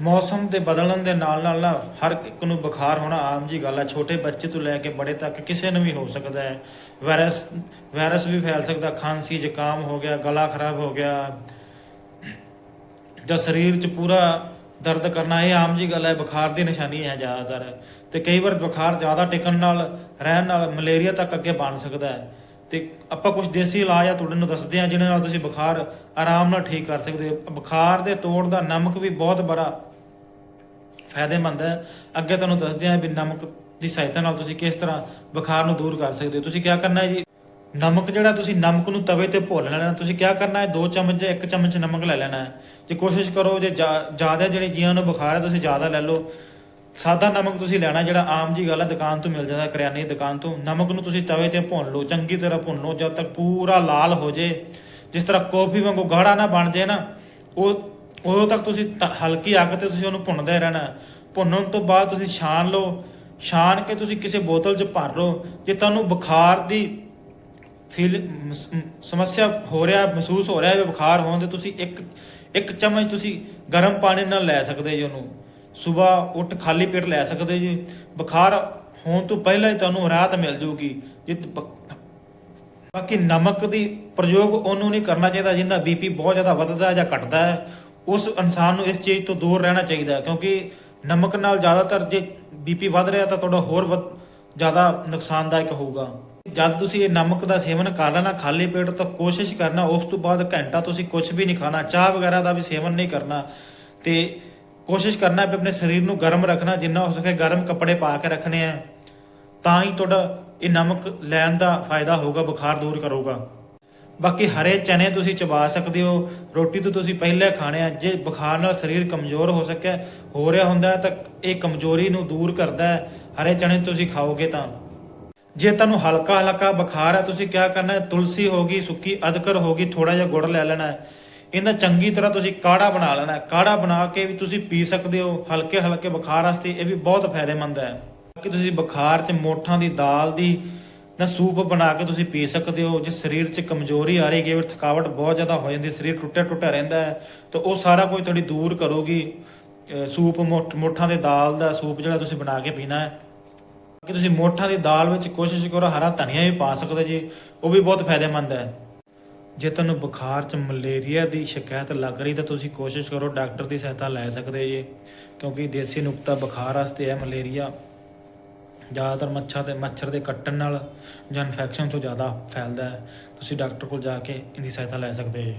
ਮੌਸਮ ਦੇ ਬਦਲਣ ਦੇ ਨਾਲ ਨਾਲ ਨਾ ਹਰ ਇੱਕ ਨੂੰ ਬੁਖਾਰ ਹੋਣਾ ਆਮ ਜੀ ਗੱਲ ਹੈ ਛੋਟੇ ਬੱਚੇ ਤੋਂ ਲੈ ਕੇ ਬੜੇ ਤੱਕ ਕਿਸੇ ਨੂੰ ਵੀ ਹੋ ਸਕਦਾ ਹੈ। ਵਾਇਰਸ ਵਾਇਰਸ ਵੀ ਫੈਲ ਸਕਦਾ, ਖਾਂਸੀ, ਜ਼ੁਕਾਮ ਹੋ ਗਿਆ, ਗਲਾ ਖਰਾਬ ਹੋ ਗਿਆ। ਜਾਂ ਸਰੀਰ 'ਚ ਪੂਰਾ ਦਰਦ ਕਰਨਾ, ਇਹ ਆਮ ਜੀ ਗੱਲ ਹੈ ਬੁਖਾਰ ਦੀ ਨਿਸ਼ਾਨੀ ਹੈ ਜ਼ਿਆਦਾਤਰ। ਤੇ ਕਈ ਵਾਰ ਬੁਖਾਰ ਜ਼ਿਆਦਾ ਟਿਕਣ ਨਾਲ, ਰਹਿਣ ਨਾਲ ਮਲੇਰੀਆ ਤੱਕ ਅੱਗੇ ਬਣ ਸਕਦਾ ਹੈ। ਤੇ ਆਪਾਂ ਕੁਝ ਦੇਸੀ ਇਲਾਜ ਆ ਤੁਹਾਡੇ ਨੂੰ ਦੱਸਦੇ ਹਾਂ ਜਿਹਨਾਂ ਨਾਲ ਤੁਸੀਂ ਬੁਖਾਰ ਆਰਾਮ ਨਾਲ ਠੀਕ ਕਰ ਸਕਦੇ ਹੋ। ਬੁਖਾਰ ਦੇ ਤੋੜ ਦਾ ਨਮਕ ਵੀ ਬਹੁਤ ਬੜਾ ਫਾਇਦੇਮੰਦ ਹੈ। ਅੱਗੇ ਤੁਹਾਨੂੰ ਦੱਸਦੇ ਹਾਂ ਵੀ ਨਮਕ ਦੀ ਸਹਾਇਤਾ ਨਾਲ ਤੁਸੀਂ ਕਿਸ ਤਰ੍ਹਾਂ ਬੁਖਾਰ ਨੂੰ ਦੂਰ ਕਰ ਸਕਦੇ ਹੋ। ਤੁਸੀਂ ਕੀ ਕਰਨਾ ਹੈ ਜੀ? ਨਮਕ ਜਿਹੜਾ ਤੁਸੀਂ ਨਮਕ ਨੂੰ ਤਵੇ ਤੇ ਭੁੰਨ ਲੈਣਾ ਤੁਸੀਂ ਕੀ ਕਰਨਾ ਹੈ? 2 ਚਮਚ ਜਾਂ 1 ਚਮਚ ਨਮਕ ਲੈ ਲੈਣਾ ਹੈ। ਜੇ ਕੋਸ਼ਿਸ਼ ਕਰੋ, ਜੇ ਜ਼ਿਆਦਾ ਜਿਹੜੇ ਜੀਆਂ ਨੂੰ ਬੁਖਾਰ ਹੈ, ਤੁਸੀਂ ਜ਼ਿਆਦਾ ਲੈ ਲਓ। ਸਾਦਾ ਨਮਕ ਤੁਸੀਂ ਲੈਣਾ, ਜਿਹੜਾ ਆਮ ਜੀ ਗੱਲ ਹੈ, ਦੁਕਾਨ ਤੋਂ ਮਿਲ ਜਾਂਦਾ, ਕਰਿਆਨੇ ਦੀ ਦੁਕਾਨ ਤੋਂ। ਨਮਕ ਨੂੰ ਤੁਸੀਂ ਤਵੇ ਤੇ ਭੁੰਨ ਲਓ, ਚੰਗੀ ਤਰ੍ਹਾਂ ਭੁੰਨ ਲਓ, ਜਦ ਤੱਕ ਪੂਰਾ ਲਾਲ ਹੋ ਜੇ। ਜਿਸ ਤਰ੍ਹਾਂ ਕੌਫੀ ਵਾਂਗੂ ਗਾੜਾ ਨਾ ਬਣ ਜੇ ਨਾ, ਉਹ ਉਦੋਂ ਤੱਕ ਤੁਸੀਂ ਤ- ਹਲਕੀ ਅੱਗ ਤੇ ਤੁਸੀਂ ਉਹਨੂੰ ਭੁੰਨਦੇ ਰਹਿਣਾ। ਭੁੰਨਣ ਤੋਂ ਬਾਅਦ ਤੁਸੀਂ ਛਾਣ ਲਓ। ਛਾਣ ਕੇ ਤੁਸੀਂ ਕਿਸੇ ਬੋਤਲ 'ਚ ਭਰ ਲਓ। ਜੇ ਤੁਹਾਨੂੰ ਬੁਖਾਰ ਦੀ ਫੀਲ ਸਮੱਸਿਆ ਹੋ ਰਿਹਾ, ਮਹਿਸੂਸ ਹੋ ਰਿਹਾ ਹੈ ਬੁਖਾਰ ਹੋਣ 'ਤੇ ਤੁਸੀਂ ਇੱਕ ਇੱਕ ਚਮਚ ਤੁਸੀਂ ਗਰਮ ਪਾਣੀ ਨਾਲ ਲੈ ਸਕਦੇ ਜੀ ਉਹਨੂੰ। ਸਵੇਰ ਉੱਠ ਖਾਲੀ ਪੇਟ ਲੈ ਸਕਦੇ ਜੀ। ਬੁਖਾਰ ਹੋਣ ਤੋਂ ਪਹਿਲਾਂ ਹੀ ਤੁਹਾਨੂੰ ਰਾਹਤ ਮਿਲ ਜੂਗੀ। ਜੇ ਬਾਕੀ ਨਮਕ ਦੀ ਪ੍ਰਯੋਗ ਉਹਨੂੰ ਨਹੀਂ ਕਰਨਾ ਚਾਹੀਦਾ ਜਿੰਦਾ ਬੀਪੀ ਬਹੁਤ ਜ਼ਿਆਦਾ ਵੱਧਦਾ ਜਾਂ ਘਟਦਾ ਹੈ। ਉਸ ਇਨਸਾਨ ਨੂੰ ਇਸ ਚੀਜ਼ ਤੋਂ ਦੂਰ ਰਹਿਣਾ ਚਾਹੀਦਾ ਹੈ, ਕਿਉਂਕਿ ਨਮਕ ਨਾਲ ਜ਼ਿਆਦਾਤਰ ਜੇ ਬੀਪੀ ਵੱਧ ਰਿਹਾ ਤਾਂ ਤੁਹਾਡਾ ਹੋਰ ਵੱਧ- ਜ਼ਿਆਦਾ ਨੁਕਸਾਨਦਾਇਕ ਹੋਊਗਾ। ਜਦ ਤੁਸੀਂ ਇਹ ਨਮਕ ਦਾ ਸੇਵਨ ਕਰ ਲੈਣਾ, ਖਾਲੀ ਪੇਟ ਤਾਂ ਕੋਸ਼ਿਸ਼ ਕਰਨਾ, ਉਸ ਤੋਂ ਬਾਅਦ ਘੰਟਾ ਤੁਸੀਂ ਕੁਝ ਵੀ ਨਹੀਂ ਖਾਣਾ, ਚਾਹ ਵਗੈਰਾ ਦਾ ਵੀ ਸੇਵਨ ਨਹੀਂ ਕਰਨਾ, ਤੇ ਕੋਸ਼ਿਸ਼ ਕਰਨਾ ਵੀ ਆਪਣੇ ਸਰੀਰ ਨੂੰ ਗਰਮ ਰੱਖਣਾ, ਜਿੰਨਾ ਹੋ ਸਕੇ ਗਰਮ ਕੱਪੜੇ ਪਾ ਕੇ ਰੱਖਣੇ ਆ, ਤਾਂ ਹੀ ਤੁਹਾਡਾ ਇਹ ਨਮਕ ਲੈਣ ਦਾ ਫਾਇਦਾ ਹੋਊਗਾ, ਬੁਖਾਰ ਦੂਰ ਕਰੂਗਾ। ਬਾਕੀ ਹਰੇ ਚਨੇ ਤੁਸੀਂ ਚਬਾ ਸਕਦੇ ਹੋ, ਰੋਟੀ ਤੋਂ ਤੁਸੀਂ ਪਹਿਲੇ ਖਾਣੇ ਆ, ਜੇ ਬੁਖਾਰ ਨਾਲ ਸਰੀਰ ਕਮਜ਼ੋਰ ਹੋ ਸਕਿਆ, ਹੋ ਰਿਹਾ ਹੁੰਦਾ ਤਾਂ ਇਹ ਕਮਜ਼ੋਰੀ ਨੂੰ ਦੂਰ ਕਰਦਾ ਹੈ। ਹਰੇ ਚਨੇ ਤੁਸੀਂ ਖਾਓਗੇ ਤਾਂ। ਜੇ ਤੁਹਾਨੂੰ ਹਲਕਾ ਹਲਕਾ ਬੁਖਾਰ ਹੈ, ਤੁਸੀਂ ਕੀ ਕਰਨਾ ਹੈ, ਤੁਲਸੀ ਹੋ ਗਈ, ਸੁੱਕੀ ਅਦਰਕ ਹੋ ਗਈ ਥੋੜਾ ਜਿਹਾ ਗੁੜ ਲੈ ਲੈਣਾ ਹੈ। ਇਹਦਾ ਚੰਗੀ ਤਰ੍ਹਾਂ ਤੁਸੀਂ ਕਾੜਾ ਬਣਾ ਲੈਣਾ ਹੈ। ਕਾੜਾ ਬਣਾ ਕੇ ਵੀ ਤੁਸੀਂ ਪੀ ਸਕਦੇ ਹੋ ਹਲਕੇ ਹਲਕੇ ਬੁਖਾਰ ਵਾਸਤੇ ਇਹ ਵੀ ਬਹੁਤ ਫਾਇਦੇਮੰਦ ਹੈ। ਕਿ ਤੁਸੀਂ ਬੁਖਾਰ 'ਚ ਮੋਠਾਂ ਦੀ ਦਾਲ ਦੀ ਨਾ ਸੂਪ ਬਣਾ ਕੇ ਤੁਸੀਂ ਪੀ ਸਕਦੇ ਹੋ, ਜੇ ਸਰੀਰ 'ਚ ਕਮਜ਼ੋਰੀ ਆ ਰਹੀ ਹੈ ਥਕਾਵਟ ਬਹੁਤ ਜ਼ਿਆਦਾ ਹੋ ਜਾਂਦੀ ਸਰੀਰ ਟੁੱਟਿਆ ਟੁੱਟਿਆ ਰਹਿੰਦਾ ਹੈ, ਤਾਂ ਉਹ ਸਾਰਾ ਕੁਝ ਤੁਹਾਡੀ ਦੂਰ ਕਰੂਗੀ। ਸੂਪ ਮੋਠ- ਮੋਠਾਂ ਦੇ ਦਾਲ ਦਾ ਸੂਪ ਜਿਹੜਾ ਤੁਸੀਂ ਬਣਾ ਕੇ ਪੀਣਾ ਹੈ। ਕਿ ਤੁਸੀਂ ਮੋਠਾਂ ਦੀ ਦਾਲ ਵਿੱਚ ਕੋਸ਼ਿਸ਼ ਕਰੋ, ਹਰਾ ਧਨੀਆ ਵੀ ਪਾ ਸਕਦੇ ਜੀ, ਉਹ ਵੀ ਬਹੁਤ ਫਾਇਦੇਮੰਦ ਹੈ। ਜੇ ਤੁਹਾਨੂੰ ਬੁਖਾਰ ਚ ਮਲੇਰੀਆ ਦੀ ਸ਼ਿਕਾਇਤ ਲੱਗ ਰਹੀ, ਤਾਂ ਤੁਸੀਂ ਕੋਸ਼ਿਸ਼ ਕਰੋ ਡਾਕਟਰ ਦੀ ਸਹਾਇਤਾ ਲੈ ਸਕਦੇ ਜੀ, ਕਿਉਂਕਿ ਦੇਸੀ ਨੁਕਤਾ ਬੁਖਾਰ ਵਾਸਤੇ ਹੈ, ਮਲੇਰੀਆ। ਜ਼ਿਆਦਾਤਰ ਮੱਛਰ ਦੇ ਮੱਛਰ ਦੇ ਕੱਟਣ ਨਾਲ ਜਾਂ ਇਨਫੈਕਸ਼ਨ ਤੋਂ ਜ਼ਿਆਦਾ ਫੈਲਦਾ ਹੈ। ਤੁਸੀਂ ਡਾਕਟਰ ਕੋਲ ਜਾ ਕੇ ਇਹਦੀ ਸਹਾਇਤਾ ਲੈ ਸਕਦੇ ਜੀ।